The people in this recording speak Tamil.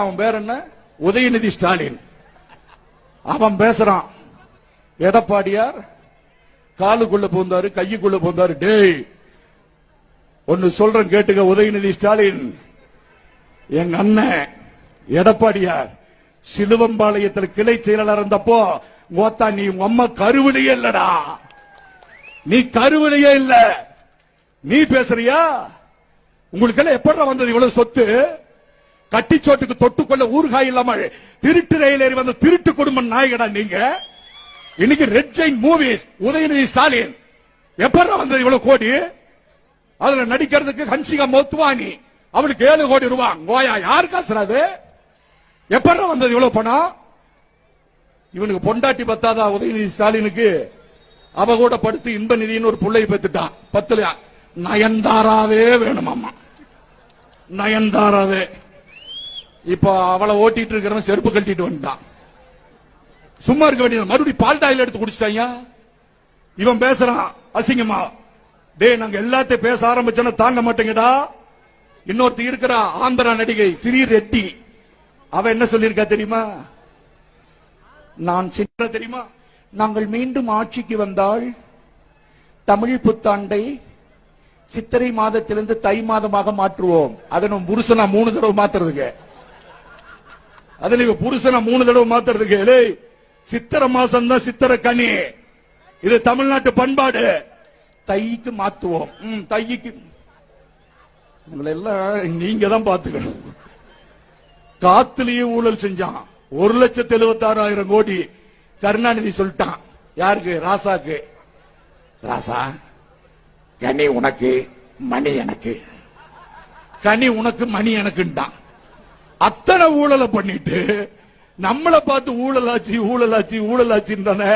அவன் பேர் என்ன? உதயநிதி ஸ்டாலின். அவன் பேசுறான். எடப்பாடியார் காலுக்குள்ள போந்தாரு கையுக்குள்ள போந்தாரு டேய் ஒன்னு சொல்றேன் கேட்டுக்க உதயநிதி ஸ்டாலின். எங்க அண்ணன் எடப்பாடியார் சிலுவம்பாளையத்தில் கிளை செயலாளர் இருந்தப்போ ஓத்தா நீ உங்க அம்மா கருவிலேயே இல்லடா. நீ கருவிலேயே இல்ல. நீ பேசுறியா? உங்களுக்கு எல்லாம் எப்படா வந்தது இவ்வளவு சொத்து? கட்டிச்சோட்டுக்கு தொட்டுக்கொள்ள ஊறுகாய் இல்லாமல் திருட்டு ரயில் ஏறி வந்த திருட்டு குடும்ப நாயகடா நீங்க? இன்னைக்கு Red Giant Movies Udhayanidhi Stalin. எப்படா வந்தது இவ்வளவு கோடி? அதுல நடிக்கிறதுக்கு ஹன்சிகா மோத்துவானி அவளுக்கு ஏழு கோடி ரூபாய் கோயா யார் காசுறாது எப்படா வந்தது இவ்வளவு பணம்? இவனுக்கு பொண்டாட்டி பத்தாதா உதயநிதி ஸ்டாலினுக்கு? அவ கூட படுத்து இன்ப நிதினு ஒரு பிள்ளையை பெத்துட்டான் பத்துல நயன்தாராவே வேணுமாமா நயன்தாராவே. இப்ப அவளை ஓட்டிட்டு இருக்கிறவன் செருப்பு கட்டிட்டு வந்துட்டான். சும்மா இருக்க வேண்டியது மறுபடியும் பால் டாயில் எடுத்து குடிச்சிட்டாங்க இவன் பேசுறான் அசிங்கமா. டேய் நாங்க எல்லாத்தையும் பேச ஆரம்பிச்சோன்னா தாங்க மாட்டேங்கடா. இன்னொருத்தி இருக்கிற ஆந்திரா நடிகை சிறீ ரெட்டி. அவ என்ன சொல்லியிருக்கா தெரியுமா? நான் சின்ன தெரியுமா? நாங்கள் மீண்டும் ஆட்சிக்கு வந்தால் தமிழ் புத்தாண்டை சித்திரை மாதத்திலிருந்து தை மாதமாக மாற்றுவோம். அதை நம்ம புருஷனா மூணு தடவை மாத்துறதுங்க. அதுல இவ புருஷனை மூணு தடவை மாத்துறதுக்கு கேளு சித்திரை மாசம் தான் சித்திரை கனி. இது தமிழ்நாட்டு பண்பாடு. தைக்கு மாத்துவோம். உம் தைக்கு. உங்களை எல்லாம் நீங்க தான் பாத்துக்கணும். காத்துலயே ஊழல் செஞ்சான். ஒரு லட்சத்தி எழுபத்தி ஆறாயிரம் கோடி கருணாநிதி சொல்லிட்டான். யாருக்கு? ராசாக்கு. ராசா கனி உனக்கு மணி எனக்கு. கனி உனக்கு மணி எனக்குன்ட்டான். அத்தனை ஊழலை பண்ணிட்டு நம்மளை பார்த்து ஊழலாச்சு ஊழலாச்சு ஊழலாச்சுன்னு தானே